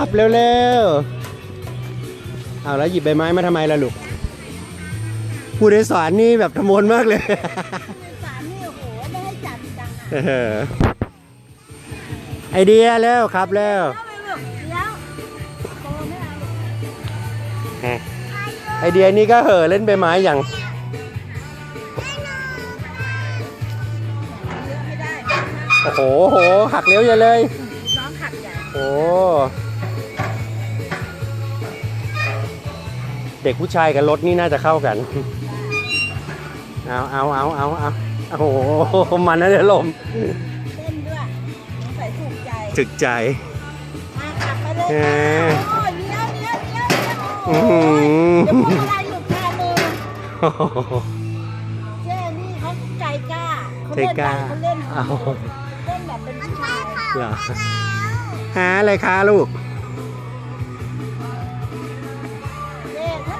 ขับเร็วๆ เอาแล้วหยิบใบไม้มาทำไมล่ะลูก ผู้โดยสารนี่แบบทะมนมากเลยสามนี่โอ้โหไม่ให้จับอีกต่างหากเออไอเดียแล้วครับแล้วเอาไปลูกเดี๋ยวโตไม่เอาลูกไอเดียนี่ก็เห่อะเล่นใบไม้อย่าง เยอะไม่ได้ โอ้โหโอ้โหหักเลี้ยวอย่าเลย น้องขัดใหญ่ โอ้ เด็กผู้ชายกับรถนี่น่าจะเข้ากัน เอาเอาเอาเอาเอาโอ้โห มันนะเดี๋ยวลมเต้นด้วยใส่ถูกใจถึกใจ มาขับไปเลยเอค่ะอโอ้ยเลี้ยวเลี้ยวเลี้ยวเลี้ยวอื้โอ้อหืยอเดี๋ยวพวกอะไรหลุดคามือเจ้นี่เขาใจกล้าเขาใจเล่นกล้าเขาเล่นเอาเล่นแบบเป็นผู้ชาย เหรอหาอะไรคะลูก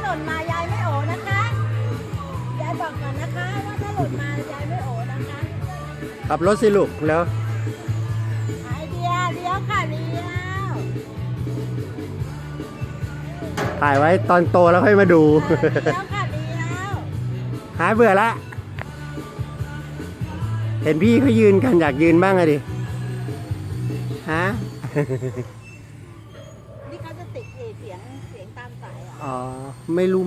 ล่นมายายไม่โอนะคะ ยายบอกก่อนนะคะว่าถ้าหล่นมายายไม่โอนะคะขับรถสิลูกแล้วไอเดียเลี้ยวค่ะเลี้ยวถ่ายไว้ตอนโตแล้วค่อยมาดูเลี้ยวค่ะเลี้ยวหายเบื่อละ เห็นพี่เขายืนกันอยากยืนบ้างอะดิ ฮะ นี่เขาจะติดเสียงเสียงตามสายอะอ๋อ ไม่รู้